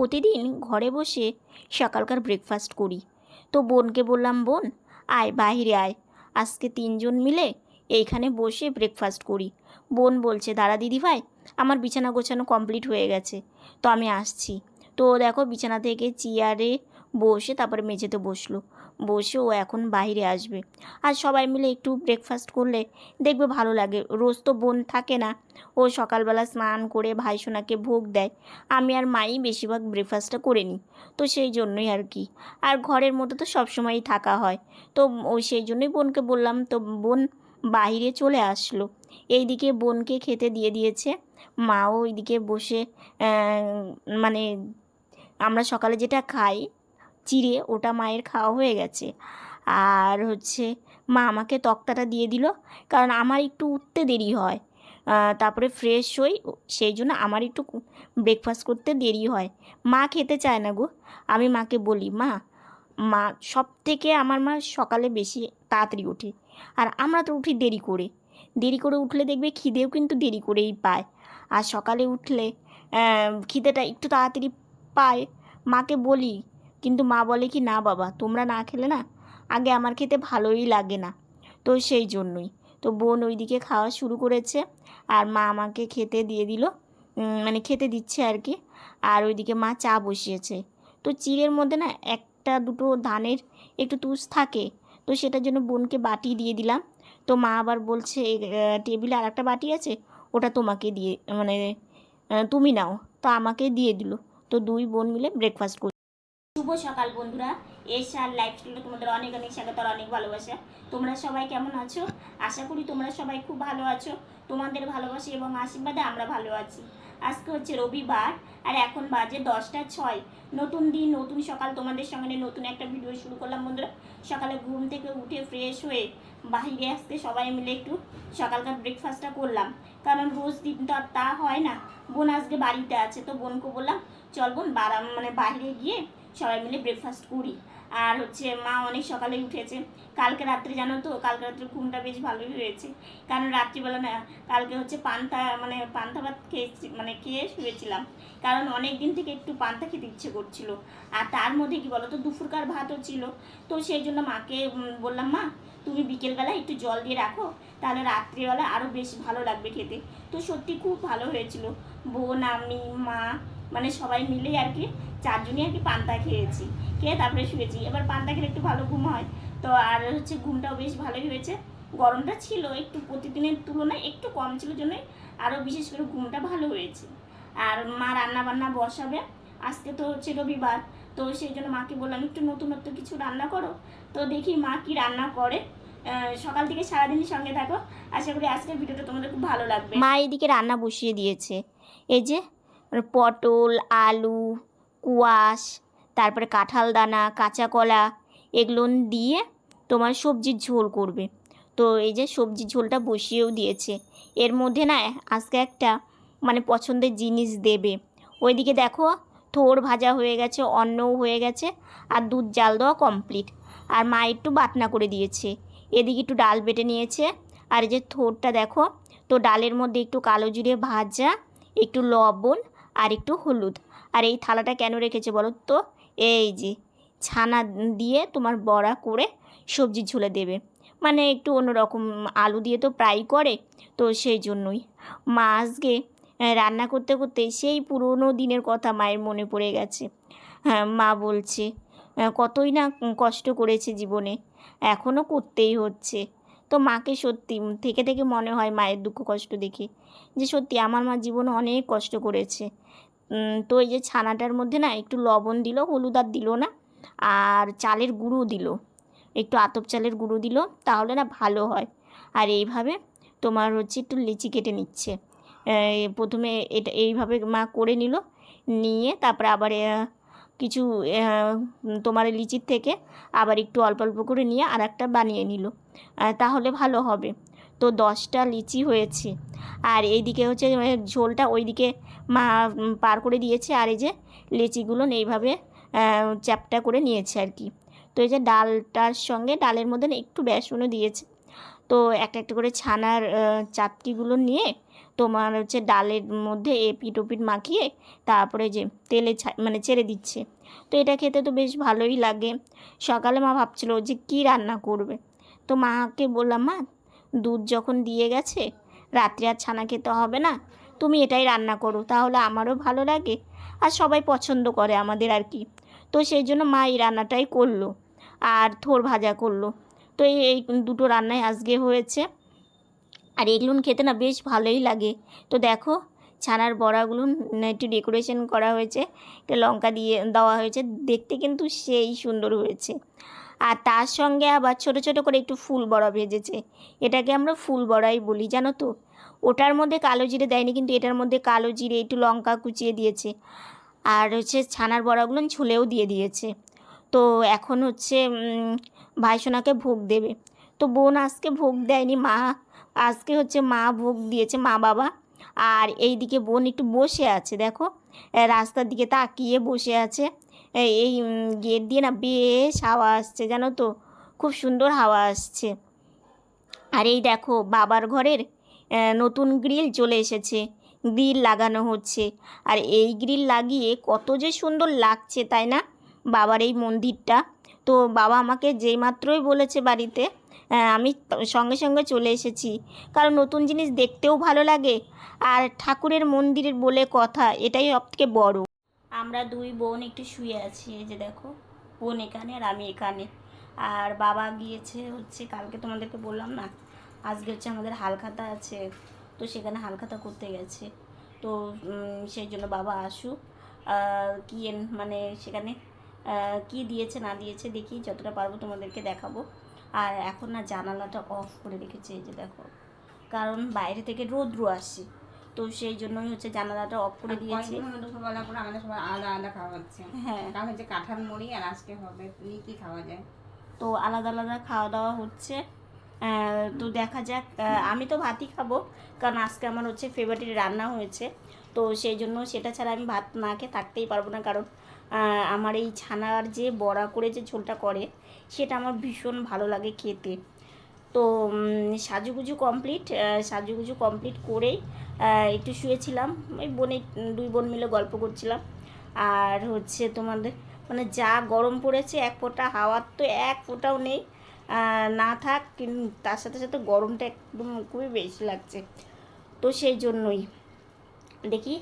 প্রতিদিন ঘরে বসে সকালকার ব্রেকফাস্ট করি। তো বোনকে বললাম, বোন, আয় বাহিরে আয়। আজকে তিনজন মিলে এইখানে বসে ব্রেকফাস্ট করি। বোন বলছে দাদা দিদি ভাই আমার বিছানা গোছানো কমপ্লিট হয়ে গেছে। তো আমি আসছি। তো দেখো বিছানা থেকে চেয়ারে বসে তারপরে মেঝেতে বসল। বসে ও এখন বাইরে আসবে। আর সবাই মিলে একটু ব্রেকফাস্ট করলে দেখবে ভালো লাগে। রোজ তো বোন থাকে না। ও সকালবেলা স্নান করে ভাই সোনাকে ভোগ দেয়। আমি আর মাই বেশিরভাগ ব্রেকফাস্টটা করে নিই। তো সেই জন্যই আর কি। আর ঘরের মধ্যে তো সবসময়ই থাকা হয়। তো ও সেই জন্যই বোনকে বললাম, তো বোন বাইরে চলে আসলো। এইদিকে বোনকে খেতে দিয়ে দিয়েছে। মাও ওইদিকে বসে মানে আমরা সকালে যেটা খাই চিড়ে ওটা মায়ের খাওয়া হয়ে গেছে। আর হচ্ছে মা আমাকে তক্তাটা দিয়ে দিল, কারণ আমার একটু উঠতে দেরি হয়। তারপরে ফ্রেশ হই সেই জন্য আমার একটু ব্রেকফাস্ট করতে দেরি হয়। মা খেতে চায় না গো, আমি মাকে বলি, মা মা সব থেকে আমার মা সকালে বেশি তাড়াতাড়ি ওঠে। আর আমরা তো উঠি দেরি করে। দেরি করে উঠলে দেখবে খিদেও কিন্তু দেরি করেই পায়। আর সকালে উঠলে খিদেটা একটু তাড়াতাড়ি পায়। মাকে বলি কিন্তু মা বলে কি, না বাবা, তোমরা না খেলে না, আগে আমার খেতে ভালোই লাগে না। তো সেই জন্যই। তো বোন ওইদিকে খাওয়া শুরু করেছে আর মা আমাকে খেতে দিয়ে দিল মানে খেতে দিচ্ছে আর কি। আর ওইদিকে মা চা বসিয়েছে। তো চিড়ের মধ্যে না একটা দুটো ধানের একটু তুষ থাকে, তো সেটার জন্য বোনকে বাটি দিয়ে দিলাম। তো মা আবার বলছে টেবিলে আর একটা বাটি আছে, ওটা তোমাকে দিয়ে মানে তুমি নাও। তো আমাকে দিয়ে দিল। তো দুই বোন মিলে ব্রেকফাস্ট শুভ সকাল বন্ধুরা। এশার লাইফস্টাইলে তোমাদের অনেক অনেক স্বাগত আর অনেক ভালোবাসা। তোমরা সবাই কেমন আছো? আশা করি তোমরা সবাই খুব ভালো আছো। তোমাদের ভালোবাসা এবং আশীর্বাদে আমরা ভালো আছি। আজকে হচ্ছে রবিবার আর এখন বাজে দশটা ছয়। নতুন দিন, নতুন সকাল। তোমাদের সঙ্গে নতুন একটা ভিডিও শুরু করলাম বন্ধুরা। সকালে ঘুম থেকে উঠে ফ্রেশ হয়ে বাহিরে আসতে সবাই মিলে একটু সকালকার ব্রেকফাস্টটা করলাম। কারণ রোজ দিন তো আর তা হয় না। বোন আজকে বাড়িতে আছে, তো বোনকে বললাম, চল বোন বারা মানে বাইরে গিয়ে সবাই মিলে ব্রেকফাস্ট করি। আর হচ্ছে মা অনেক সকালে উঠেছে। কালকে রাত্রে, জানো তো? কালকে রাত্রে ঘুমটা বেশ ভালোই হয়েছে। কারণ রাত্রিবেলা না, কালকে হচ্ছে পান্তা মানে পান্তা ভাত খেয়েছি মানে খেয়ে শুয়েছিলাম। কারণ অনেক দিন থেকে একটু পান্তা খেতে ইচ্ছে করছিল। আর তার মধ্যে কি বলো তো দুপুরকার ভাতও ছিল। তো সেই জন্য মাকে বললাম, মা, তুমি বিকেলবেলা একটু জল দিয়ে রাখো। তাহলে রাত্রিবেলা আরও বেশ ভালো লাগবে খেতে। তো সত্যি খুব ভালো হয়েছিল। বোন, আমি, মা মানে সবাই মিলেই আর কি চারজনই আর কি পান্তা খেয়েছি। খেয়ে তারপরে শুয়েছি। এবার পান্তা খেলে একটু ভালো ঘুম হয়। তো আর হচ্ছে ঘুমটাও বেশ ভালোই হয়েছে। গরমটা ছিল একটু প্রতিদিনের তুলনায় একটু কম ছিল জন্যই আরও বিশেষ করে ঘুমটা ভালো হয়েছে। আর মা রান্না বান্না বসাবে। আজকে তো হচ্ছে রবিবার। তো সেই জন্য মাকে বললাম, একটু নতুনত্ব কিছু রান্না করো। তো দেখি মা কি রান্না করে। সকাল থেকে সারাদিনই সঙ্গে থাকো। আশা করি আজকের ভিডিওটা তোমাদের খুব ভালো লাগবে। মা এদিকে রান্না বসিয়ে দিয়েছে। এই যে পটল, আলু, কুয়াশ, তারপরে কাঁঠাল দানা, কাঁচা কলা, এগুলো দিয়ে তোমার সবজির ঝোল করবে। তো এই যে সবজির ঝোলটা বসিয়েও দিয়েছে। এর মধ্যে না আজকে একটা মানে পছন্দের জিনিস দেবে। ওইদিকে দেখো থোর ভাজা হয়ে গেছে, অন্নও হয়ে গেছে, আর দুধ জাল দেওয়া কমপ্লিট আর মা একটু বাটনা করে দিয়েছে। এদিকে একটু ডাল বেটে নিয়েছে। আর এই যে থোরটা দেখো, তো ডালের মধ্যে একটু কালো জিরে ভাজা, একটু লবণ আর একটু হলুদ। আর এই থালাটা কেন রেখেছে বলো তো? এই যে, ছানা দিয়ে তোমার বড়া করে সবজি ঝুলে দেবে। মানে একটু অন্যরকম আলু দিয়ে তো প্রায় করে, তো সেই জন্যই। মা আজকে রান্না করতে করতে সেই পুরনো দিনের কথা মায়ের মনে পড়ে গেছে। হ্যাঁ মা বলছে কতই না কষ্ট করেছে জীবনে। এখনও করতেই হচ্ছে। তো মাকে সত্যি থেকে থেকে মনে হয় মায়ের দুঃখ কষ্ট দেখে যে সত্যি আমার মা জীবনে অনেক কষ্ট করেছে। তো এই যে ছানাটার মধ্যে না একটু লবণ দিল, হলুদ আর দিল না, আর চালের গুঁড়ো দিল। একটু আতপ চালের গুঁড়ো দিল, তাহলে না ভালো হয়। আর এইভাবে তোমার হচ্ছে একটু লিচি কেটে নিচ্ছে। প্রথমে এটা এইভাবে মা করে নিল, নিয়ে তারপরে আবার কিছু তোমার লিচির থেকে আবার একটু অল্প অল্প করে নিয়ে আর একটা বানিয়ে নিল। তাহলে ভালো হবে। তো দশটা লিচি হয়েছে। আর এইদিকে হচ্ছে ঝোলটা ওইদিকে মা পার করে দিয়েছে। আর এই যে লিচিগুলো এইভাবে চ্যাপটা করে নিয়েছে আর কি। তো এই যে ডালটার সঙ্গে ডালের মধ্যে একটু বেসনও দিয়েছে। তো একটা একটা করে ছানার চাপটিগুলো নিয়ে তোমার হচ্ছে ডালের মধ্যে এপিট ওপিট মাখিয়ে তারপরে যে তেলে মানে ছেড়ে দিচ্ছে। তো এটা খেতে তো বেশ ভালোই লাগে। সকালে মা ভাবছিল যে কী রান্না করবে? তো মাকে বললাম, মা, দুধ যখন দিয়ে গেছে, রাত্রে আর ছানা খেতে হবে না। তুমি এটাই রান্না করো, তাহলে আমারও ভালো লাগে। আর সবাই পছন্দ করে আমাদের আর কি। তো সেই জন্য মা এই রান্নাটাই করল আর থোর ভাজা করল। তো এই দুটো রান্নাই আজকে হয়েছে। আর এগুলো খেতে না বেশ ভালোই লাগে। তো দেখো, ছানার বড়াগুলো একটু ডেকোরেশন করা হয়েছে, একটা লঙ্কা দিয়ে দেওয়া হয়েছে, দেখতে কিন্তু সেই সুন্দর হয়েছে। আর তার সঙ্গে আবার ছোট ছোট করে একটু ফুল বড়া ভেজেছে। এটাকে আমরা ফুল বড়াই বলি, জানো তো? ওটার মধ্যে কালো জিরে দেয়নি, কিন্তু এটার মধ্যে কালো জিরে, একটু লঙ্কা কুচিয়ে দিয়েছে। আর হচ্ছে ছানার বড়াগুলো ছুলেও দিয়ে দিয়েছে। তো এখন হচ্ছে ভাইসোনাকে ভোগ দেবে। তো বোন আজকে ভোগ দেয়নি, মা আজকে হচ্ছে মা ভোগ দিয়েছে মা বাবা। আর এইদিকে বোন একটু বসে আছে, দেখো। রাস্তার দিকে তাকিয়ে বসে আছে। এই গেট দিয়ে না বেশ হাওয়া আসছে, জানো তো? খুব সুন্দর হাওয়া আসছে। আর এই দেখো, বাবার ঘরের নতুন গ্রিল চলে এসেছে। গ্রিল লাগানো হচ্ছে। আর এই গ্রিল লাগিয়ে কত যে সুন্দর লাগছে, তাই না? বাবার এই মন্দিরটা। তো বাবা আমাকে যেই মাত্রই বলেছে বাড়িতে আমি সঙ্গে সঙ্গে চলে এসেছি। কারণ নতুন জিনিস দেখতেও ভালো লাগে। আর ঠাকুরের মন্দিরের বলে কথা, এটাই সব থেকে বড়। আমরা দুই বোন একটু শুয়ে আছি, এই যে দেখো, বোন এখানে আর আমি এখানে। আর বাবা গিয়েছে হচ্ছে, কালকে তোমাদেরকে বললাম না, আজকে হচ্ছে আমাদের হালখাতা আছে, তো সেখানে হালখাতা করতে গেছে। তো সেই জন্য বাবা আসুক। কি মানে সেখানে কি দিয়েছে না দিয়েছে দেখি, যতটা পারব তোমাদেরকে দেখাবো। আর এখন না জানালাটা অফ করে রেখেছে এই যে দেখো। কারণ বাইরে থেকে রৌদ্র আসে তো সেই জন্যই হচ্ছে জানালাটা অফ করে দিয়েছে। দুপুরবেলা করে আমাদের সবাই আলাদা আলাদা খাওয়া হচ্ছে। হ্যাঁ। কাল হচ্ছে কাঁঠাল মুড়ি আর আজকে হবে কি খাওয়া যায়? তো আলাদা আলাদা খাওয়া দাওয়া হচ্ছে। তো দেখা যাক। আমি তো ভাতই খাব। কারণ আজকে আমার হচ্ছে ফেভারিট রান্না হয়েছে। তো সেই জন্য সেটা ছাড়া আমি ভাত না খেয়ে থাকতেই পারব না। কারণ আমার এই ছানার যে বড়া করে যে ঝোলটা করে সেটা আমার ভীষণ ভালো লাগে খেতে। তো সাজুগুজু কমপ্লিট সাজুগুজু কমপ্লিট করেই একটু শুয়েছিলাম। ওই বোনে, দুই বোন মিলে গল্প করছিলাম। আর হচ্ছে তোমাদের মানে যা গরম পড়েছে, এক ফোঁটা হাওয়ার তো এক ফোঁটাও নেই। না থাক কিন্তু তার সাথে সাথে গরমটা একদম খুবই বেশি লাগছে। তো সেই জন্যই। দেখি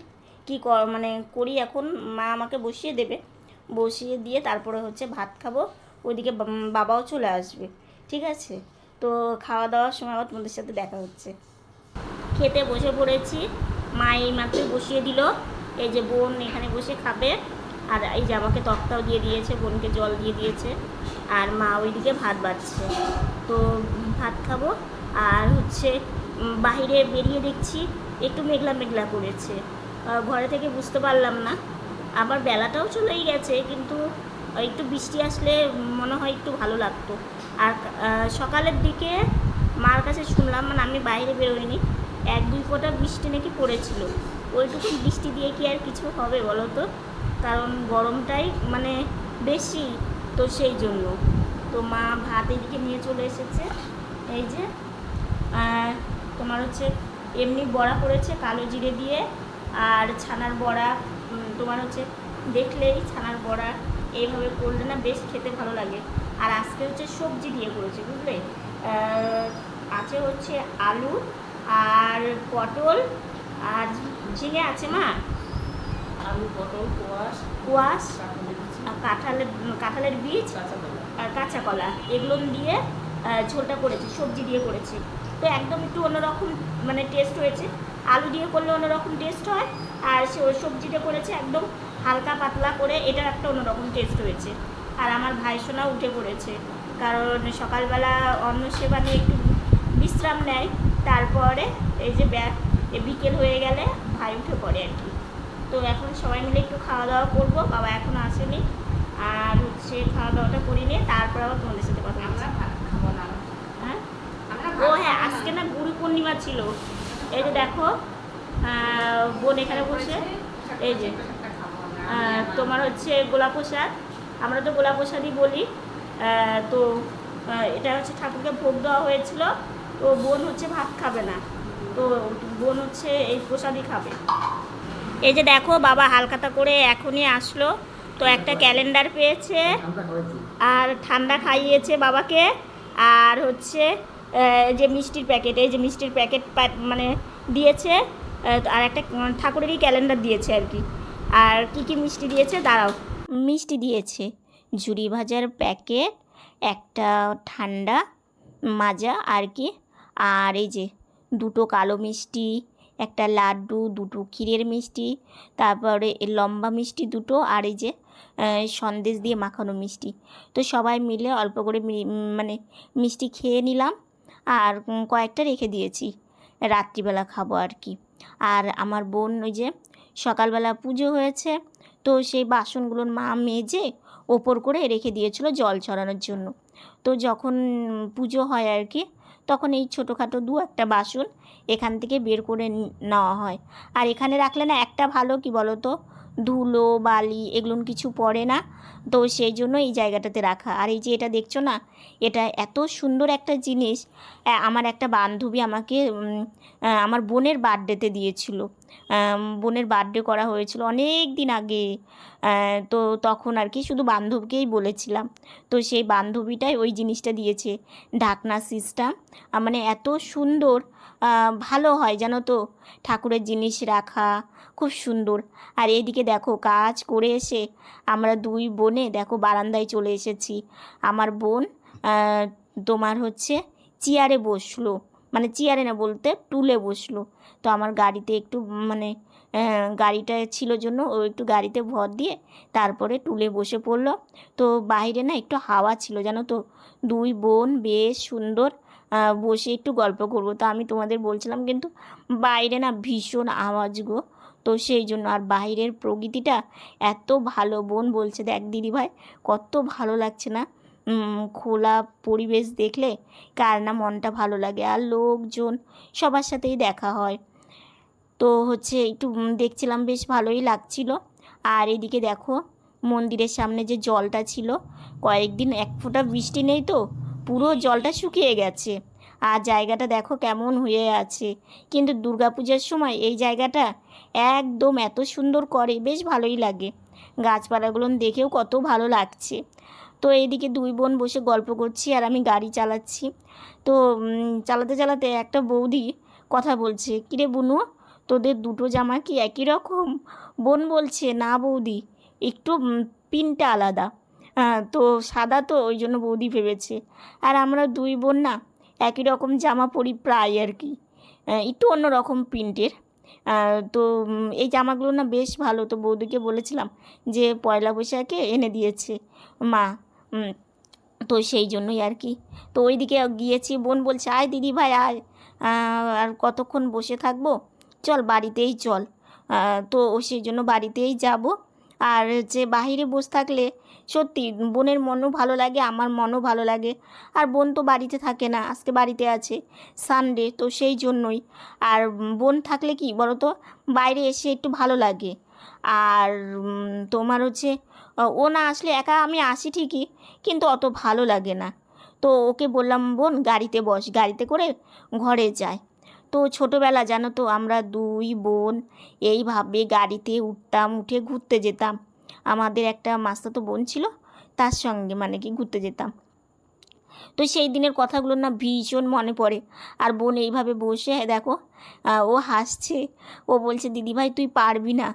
কি মানে করি এখন। মা আমাকে বসিয়ে দেবে। বসিয়ে দিয়ে তারপরে হচ্ছে ভাত খাব। ওইদিকে বাবাও চলে আসবে, ঠিক আছে? তো খাওয়া দাওয়ার সময় আবার তোমাদের সাথে দেখা হচ্ছে। খেতে বসে পড়েছি, মা এই মাত্র বসিয়ে দিল, এই যে বোন এখানে বসে খাবে, আর এই যে আমাকে তক্তাও দিয়ে দিয়েছে, বোনকে জল দিয়ে দিয়েছে, আর মা ওইদিকে ভাত বাড়ছে। তো ভাত খাব, আর হচ্ছে বাইরে বেরিয়ে দেখছি, একটু মেঘলা মেঘলা করেছে। ঘরে থেকে বুঝতে পারলাম না, আবার বেলাটাও চলেই গেছে, কিন্তু একটু বৃষ্টি আসলে মনে হয় একটু ভালো লাগতো। আর সকালের দিকে মার কাছে শুনলাম মানে আমি বাইরে বেরোইনি, এক দুই ফোঁটা বৃষ্টি নাকি পড়েছিল। ওইটুকু বৃষ্টি দিয়ে কি আর কিছু হবে বলো তো কারণ গরমটাই মানে বেশি তো সেই জন্য। তো মা ভাত এদিকে নিয়ে চলে এসেছে, এই যে তোমার হচ্ছে এমনি বড়া করেছে কালো জিরে দিয়ে, আর ছানার বড়া তোমার হচ্ছে দেখলেই ছানার বড়া। এইভাবে করলে না বেশ খেতে ভালো লাগে। আর আজকে হচ্ছে সবজি দিয়ে করেছে বুঝলে? আছে হচ্ছে আলু আর পটল আর ঝিঙে আছে মা। আলু পটল কোয়াশ। কুয়াশ কাঁঠালের আর কাঁঠালের বীজ কাঁচা আর কাঁচা কলা এগুলো দিয়ে ঝোলটা করেছি সবজি দিয়ে করেছি। তো একদম একটু অন্যরকম মানে টেস্ট হয়েছে। আলু দিয়ে করলে অন্যরকম টেস্ট হয় আর সে ওই সবজিটা করেছে একদম হালকা পাতলা করে এটার একটা অন্যরকম টেস্ট হয়েছে। আর আমার ভাই সোনা উঠে পড়েছে। কারণ সকালবেলা অন্ন সেবা নিয়ে একটু বিশ্রাম নেয় তারপরে এই যে ব্যাগ বিকেল হয়ে গেলে ভাই উঠে পড়ে আর কি। তো এখন সবাই মিলে একটু খাওয়া দাওয়া করব বাবা এখনও আসেনি। আর হচ্ছে খাওয়া দাওয়াটা করে নিয়ে তারপর আবার তোমাদের সাথে কথা আমরা খাব না। হ্যাঁ? ও হ্যাঁ আজকে না। না গুরু পূর্ণিমা ছিল। এই যে দেখো বোন এখানে বসে। এই যে তোমার হচ্ছে গোলাপ প্রসাদ। আমরা তো গোলাপ প্রসাদই বলি। তো এটা হচ্ছে ঠাকুরকে ভোগ দেওয়া হয়েছিল। তো বোন হচ্ছে ভাত খাবে না। তো বোন হচ্ছে এই প্রসাদই খাবে। এই যে দেখো, বাবা হালকাতা করে এখনই আসলো। তো একটা ক্যালেন্ডার পেয়েছে। আর ঠান্ডা খাইয়েছে বাবাকে। আর হচ্ছে যে মিষ্টির প্যাকেট, এই যে মিষ্টির প্যাকেট মানে দিয়েছে। আর একটা ঠাকুরেরই ক্যালেন্ডার দিয়েছে আর কি। আর কি কি মিষ্টি দিয়েছে? দাঁড়াও। মিষ্টি দিয়েছে ঝুড়ি ভাজার প্যাকেট, একটা ঠান্ডা, মাজা আর কি, আর এই যে দুটো কালো মিষ্টি, একটা লাড্ডু, দুটো ক্ষীরের মিষ্টি, তারপরে লম্বা মিষ্টি দুটো, আর এই যে সন্দেশ দিয়ে মাখানো মিষ্টি। তো সবাই মিলে অল্প করে মানে মিষ্টি খেয়ে নিলাম, আর কয়েকটা রেখে দিয়েছি। রাত্রিবেলা খাব আর কি। আর আমার বোন ওই যে সকালবেলা পুজো হয়েছে, তো সেই বাসনগুলোর মা মেজে ওপর করে রেখে দিয়েছিল জল ছড়ানোর জন্য। তো যখন পুজো হয় আর কি, তখন এই ছোটোখাটো দু একটা বাসন এখান থেকে বের করে নেওয়া হয়। আর এখানে রাখলে না একটা ভালো কি বলো তো ধুলো, বালি এগুলো কিছু পড়ে না, তো সেই জন্য এই জায়গাটাতে রাখা। আর এই যে এটা দেখছ না, এটা এত সুন্দর একটা জিনিস আমার একটা বান্ধবী আমাকে আমার বোনের বার্থডেতে দিয়েছিল। বোনের বার্থডে করা হয়েছিল অনেক দিন আগে তো তখন আর কি শুধু বান্ধবকেই বলেছিলাম। তো সেই বান্ধবীটাই ওই জিনিসটা দিয়েছে, ঢাকনা সিস্টেম মানে এত সুন্দর ভালো হয় জানো তো? ঠাকুরের জিনিস রাখা খুব সুন্দর। আর এদিকে দেখো কাজ করে এসে আমরা দুই বোনে দেখো বারান্দায় চলে এসেছি। আমার বোন তোমার হচ্ছে চেয়ারে বসল। মানে চেয়ারে না বলতে টুলে বসল। তো আমার গাড়িতে একটু মানে গাড়িটা ছিল জন্য ও একটু গাড়িতে ভর দিয়ে তারপরে টুলে বসে পড়ল। তো বাইরে না একটু হাওয়া ছিল, জানো তো? দুই বোন বেশ সুন্দর বসে একটু গল্প করব। তো আমি তোমাদের বলছিলাম কিন্তু বাইরে না ভীষণ আওয়াজ গো। তো সেই জন্য আর বাইরের প্রকৃতিটা এত ভালো। বোন বলছে, দেখ দিদিভাই, কত ভালো লাগছে না? খোলা পরিবেশ দেখলে কার না মনটা ভালো লাগে আর লোকজন সবার সাথেই দেখা হয়। তো হচ্ছে একটু দেখছিলাম বেশ ভালোই লাগছিল। আর এদিকে দেখো মন্দিরের সামনে যে জলটা ছিল, কয়েকদিন এক ফোঁটা বৃষ্টি নেই তো, পুরো জলটা শুকিয়ে গেছে। আর জায়গাটা দেখো কেমন হয়ে আছে। কিন্তু দুর্গাপূজার সময় এই জায়গাটা একদম এত সুন্দর করে, বেশ ভালোই লাগে। গাছপালাগুলো দেখেও কত ভালো লাগছে। তো এইদিকে দুই বোন বসে গল্প করছি আর আমি গাড়ি চালাচ্ছি। তো চালাতে চালাতে একটা বৌদি কথা বলছে, কিরে বুনু, তোদের দুটো জামা কি একই রকম? বোন বলছে, না বৌদি, একটু পিনটা আলাদা। তো সাদা তো ওই জন্য বৌদি ভেবেছে। আর আমরা দুই বোন না, একই রকম জামা পরি প্রায় আর কি একটু অন্য রকম প্রিন্টের। তো এই জামাগুলো না বেশ ভালো, তো বৌদিকে বলেছিলাম যে পয়লা বৈশাখে এনে দিয়েছে। মা তো সেই জন্যই আর কি। তো ওইদিকে গিয়েছি, বোন বলছে, আয় দিদি ভাই, আয়। আর কতক্ষণ বসে থাকব? চল, বাড়িতেই চল। তো সেই জন্য বাড়িতেই যাব। আর যে বাহিরে বসে থাকলে, সত্যি বোনের মনও ভালো লাগে, আমার মনও ভালো লাগে। আর বোন তো বাড়িতে থাকে না, আজকে বাড়িতে আছে সানডে তো সেই জন্যই। আর বোন থাকলে কি বলো তো বাইরে এসে একটু ভালো লাগে। আর তোমার হচ্ছে ও না আসলে একা আমি আসি ঠিকই, কিন্তু অত ভালো লাগে না। তো ওকে বললাম, বোন, গাড়িতে বস, গাড়িতে করে ঘরে যায় তো ছোটোবেলা জানো তো, আমরা দুই বোন এইভাবে গাড়িতে উঠতাম, উঠে ঘুরতে যেতাম। আমাদের একটা মাস্তাতো বোন ছিল, তার সঙ্গে মানে কি ঘুরতে যেতাম। তো সেই দিনের কথাগুলো না ভীষণ মনে পড়ে। আর বোন এইভাবে বসে দেখো ও হাসছে। ও বলছে, দিদিভাই, তুই পারবি না।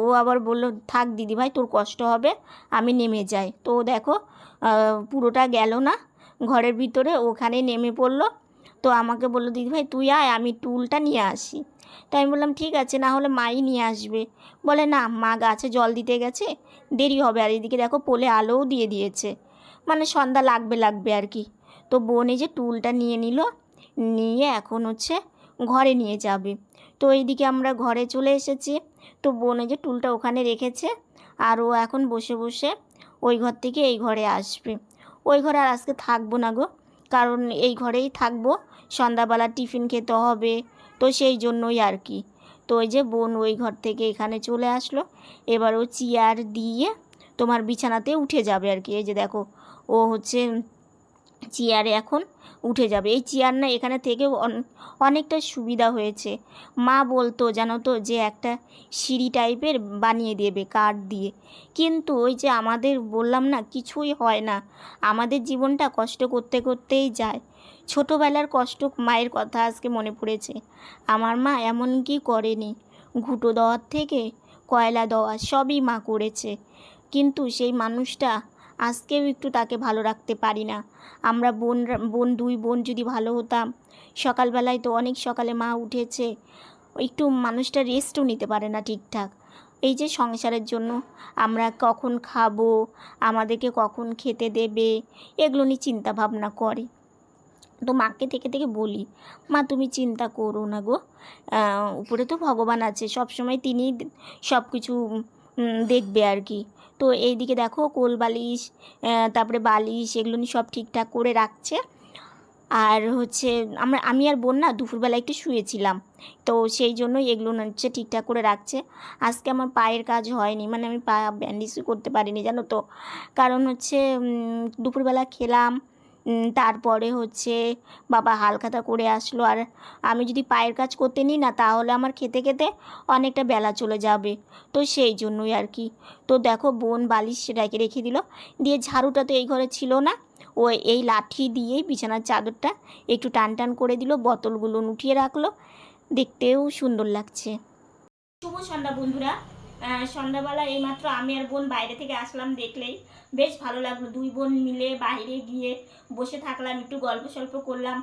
ও আবার বলল, থাক দিদিভাই তোর কষ্ট হবে, আমি নেমে যাই। তো দেখো পুরোটা গেল না, ঘরের ভিতরে ওখানে নেমে পড়ল। তো আমাকে বলল দিদিভাই তুই আয়, আমি টুলটা নিয়ে আসি। তো আমি বললাম, ঠিক আছে, না হলে মাই নিয়ে আসবে। বলে, না, মা গাছে জল দিতে গেছে, দেরি হবে। আর এদিকে দেখো, পোলে আলোও দিয়ে দিয়েছে। মানে সন্ধ্যা লাগবে লাগবে আর কি। তো বোন যে টুলটা নিয়ে নিল, নিয়ে এখন হচ্ছে ঘরে নিয়ে যাবে। তো এইদিকে আমরা ঘরে চলে এসেছি। তো বোন যে টুলটা ওখানে রেখেছে আর ও এখন বসে বসে ওই ঘর থেকে এই ঘরে আসবে। ওই ঘরে আর আজকে থাকব না গো, কারণ এই ঘরেই থাকব। সন্ধ্যাবেলা টিফিন খেতে হবে, তো সেই জন্যই আর কি। তো ওই যে বোন ওই ঘর থেকে এখানে চলে আসলো। এবার ও চেয়ার দিয়ে তোমার বিছানাতে উঠে যাবে আর কি। এই যে দেখো, ও হচ্ছে চেয়ারে এখন উঠে যাবে। এই চেয়ার না এখানে থেকে অনেকটা সুবিধা হয়েছে। মা বলতো জানো তো যে একটা সিঁড়ি টাইপের বানিয়ে দেবে কাঠ দিয়ে। কিন্তু ওই যে আমাদের বললাম না কিছুই হয় না। আমাদের জীবনটা কষ্ট করতে করতেই যায়। ছোটোবেলার কষ্ট মায়ের কথা আজকে মনে পড়েছে। আমার মা এমন কি করেনি। ঘুঁটো দেওয়ার থেকে কয়লা দেওয়া সবই মা করেছে। কিন্তু সেই মানুষটা আজকেও একটু তাকে ভালো রাখতে পারি না। আমরা বোন বোন দুই বোন যদি ভালো হতাম, সকালবেলায় তো অনেক সকালে মা উঠেছে, একটু মানুষটা রেস্টও নিতে পারে না ঠিকঠাক। এই যে সংসারের জন্য আমরা কখন খাব, আমাদেরকে কখন খেতে দেবে, এগুলো নিয়ে চিন্তা ভাবনা করে। তো মাকে থেকে থেকে বলি, মা, তুমি চিন্তা করো না গো। উপরে তো ভগবান আছে সব সময় তিনি সব কিছু দেখবে আর কি। তো এই দিকে দেখো কোল বালিশ তারপরে বালিশ এগুলো সব ঠিকঠাক করে রাখছে। আর হচ্ছে আমরা, আমি আর বোন না দুপুরবেলা একটু শুয়েছিলাম। তো সেই জন্য এগুলো হচ্ছে ঠিকঠাক করে রাখছে। আজকে আমার পায়ের কাজ হয়নি মানে আমি পা ব্যান্ডেজই করতে পারিনি, জানো তো। কারণ হচ্ছে দুপুরবেলা খেলাম তারপরে হচ্ছে বাবা হালখাতা করে আসলো। আর আমি যদি পায়ের কাজ করতে নিই না, তাহলে আমার খেতে খেতে অনেকটা বেলা চলে যাবে। তো সেই জন্যই আর কি। তো দেখো, বোন বালিশ সেটাকে রেখে দিল। দিয়ে ঝাড়ুটা তো এই ঘরে ছিল না। ও এই লাঠি দিয়েই বিছানার চাদরটা একটু টান টান করে দিল, বোতলগুলো উঠিয়ে রাখল। দেখতেও সুন্দর লাগছে। শুভ সন্ধ্যা বন্ধুরা। সন্ধ্যাবেলা এইমাত্র আমি আর বোন বাইরে থেকে আসলাম দেখলেই। বেশ ভালো লাগল, দুই বোন মিলে বাইরে গিয়ে বসে থাকলাম, একটু গল্প সল্প করলাম।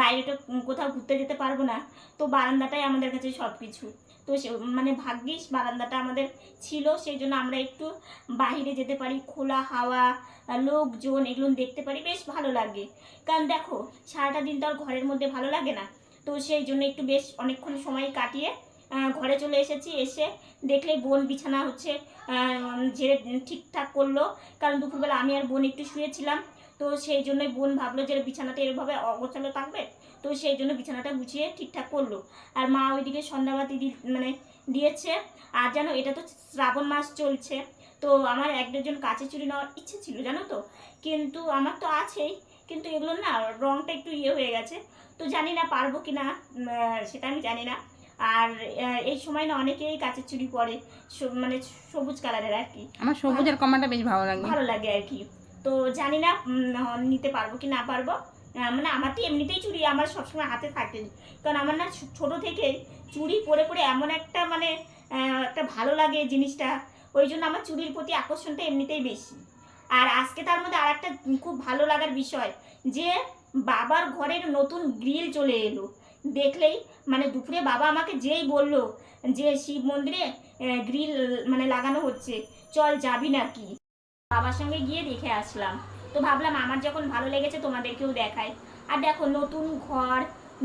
বাইরেটা কোথাও ঘুরতে যেতে পারব না, তো বারান্দাটাই আমাদের কাছে সব কিছু তো সে মানে ভাগ্যিস বারান্দাটা আমাদের ছিল সেই জন্য আমরা একটু বাইরে যেতে পারি, খোলা হাওয়া, লোকজন এগুলো দেখতে পারি, বেশ ভালো লাগে। কারণ দেখো, সারাটা দিন তো আর ঘরের মধ্যে ভালো লাগে না, তো সেই জন্য একটু বেশ অনেকক্ষণ সময় কাটিয়ে ঘরে চলে এসেছি, এসে দেখলে বোন বিছানা হচ্ছে ঝেড়ে ঠিকঠাক করল। কারণ দুপুরবেলা আমি আর বোন একটু শুয়েছিলাম, তো সেই জন্যই বোন ভাবলো যে বিছানাটা এরভাবে অগোছালো থাকবে, তো সেই জন্য বিছানাটা গুছিয়ে ঠিকঠাক করল। আর মা ওইদিকে সন্ধ্যাবাতি মানে দিয়েছে, আর জানো এটা তো শ্রাবণ মাস চলছে, তো আমার এক ডজন কাছে চুড়ি নেওয়ার ইচ্ছে ছিল, জানো তো? কিন্তু আমার তো আছেই, কিন্তু এগুলো না রংটা একটু ইয়ে হয়ে গেছে, তো জানি না পারব কি না সেটা আমি জানি না। আর এই সময় না অনেকেই কাঁচের চুড়ি পরে মানে সবুজ কালারের আর কি। আমার সবুজের কমাটা বেশ ভালো লাগে। ভালো লাগে আর কি। তো জানি না নিতে পারব কি না পারব। মানে আমার তো এমনিতেই চুড়ি আমার সবসময় হাতে থাকে। কারণ আমার না ছোট থেকে চুড়ি পরে পরে এমন একটা মানে একটা ভালো লাগে জিনিসটা। ওই জন্য আমার চুড়ির প্রতি আকর্ষণটা এমনিতেই বেশি। আর আজকে তার মধ্যে আর একটা খুব ভালো লাগার বিষয় যে বাবার ঘরের নতুন গ্রিল চলে এলো। দেখলেই মানে দুপুরে বাবা আমাকে যেই বলল যে শিব মন্দিরে গ্রিল মানে লাগানো হচ্ছে, চল যাবি নাকি? বাবার সঙ্গে গিয়ে দেখে আসলাম। তো ভাবলাম আমার যখন ভালো লেগেছে তোমাদেরকেও দেখাই। আর দেখো নতুন ঘর,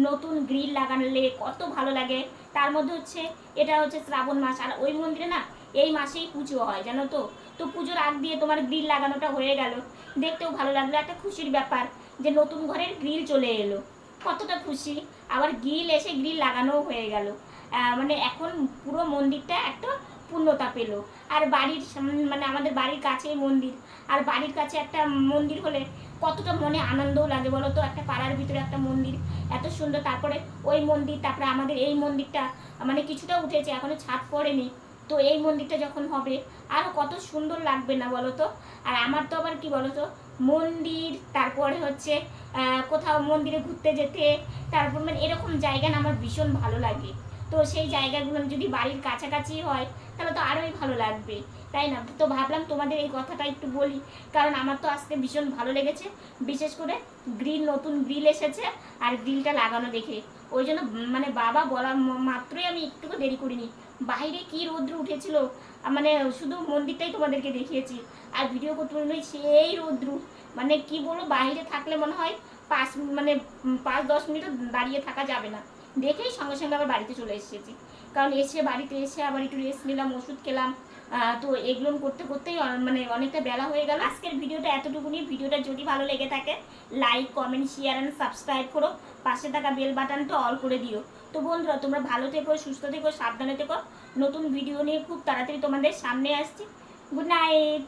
নতুন গ্রিল লাগালে কত ভালো লাগে। তার মধ্যে হচ্ছে, এটা হচ্ছে শ্রাবণ মাস। আর ওই মন্দিরে না, এই মাসেই পুজো হয়, জানো তো? তো পুজোর আগ দিয়ে তোমার গ্রিল লাগানোটা হয়ে গেল। দেখতেও ভালো লাগল, একটা খুশির ব্যাপার যে নতুন ঘরের গ্রিল চলে এলো। কতটা খুশি। আবার গ্রিল এসে গ্রিল লাগানোও হয়ে গেল। মানে এখন পুরো মন্দিরটা একটা পূর্ণতা পেল। আর বাড়ির মানে আমাদের বাড়ির কাছেই মন্দির। আর বাড়ির কাছে একটা মন্দির হলে কতটা মনে আনন্দও লাগে বলো তো একটা পাড়ার ভিতরে একটা মন্দির, এত সুন্দর। তারপরে ওই মন্দির, তারপরে আমাদের এই মন্দিরটা মানে কিছুটা উঠেছে, এখনও ছাদ পড়েনি। তো এই মন্দিরটা যখন হবে আরও কত সুন্দর লাগবে না বলো তো আর আমার তো আবার কি বলো তো মন্দির, তারপরে হচ্ছে কোথাও মন্দিরে ঘুরতে যেতে, তারপর মানে এরকম জায়গা না আমার ভীষণ ভালো লাগে। তো সেই জায়গাগুলো যদি বাড়ির কাছাকাছি হয়, তাহলে তো আরোই ভালো লাগবে, তাই না? তো ভাবলাম তোমাদের এই কথাটা একটু বলি, কারণ আমার তো আজকে ভীষণ ভালো লেগেছে। বিশেষ করে গ্রিল, নতুন গ্রিল এসেছে, আর গ্রিলটা লাগানো দেখে। ওই জন্য মানে বাবা বলা মাত্রই আমি একটুকু দেরি করিনি। বাইরে কি রৌদ্র উঠেছিল? মানে শুধু মন্দিরটাই তোমাদেরকে দেখিয়েছি। আর ভিডিও করতে পারিনি সেই রৌদ্র। মানে কি বলব, বাইরে থাকলে মনে হয় পাঁচ মানে পাঁচ দশ মিনিটও দাঁড়িয়ে থাকা যাবে না। দেখেই সঙ্গে সঙ্গে আবার বাড়িতে চলে এসেছি। কারণ এসে বাড়িতে এসে আবার একটু রেস্ট নিলাম, ওষুধ খেলাম। তো এগুলো করতে করতেই মানে অনেকটা বেলা হয়ে গেল। আজকের ভিডিওটা এতটুকুনি। ভিডিওটা যদি ভালো লেগে থাকে like comment share and subscribe করো। পাশে থাকা বেল বাটনটা অল করে দিও। তো বন্ধুরা, তোমরা ভালো থেকো, সুস্থ থেকো, সাবধানে থেকো। নতুন ভিডিও নিয়ে খুব তাড়াতাড়ি তোমাদের সামনে আসছি। Good night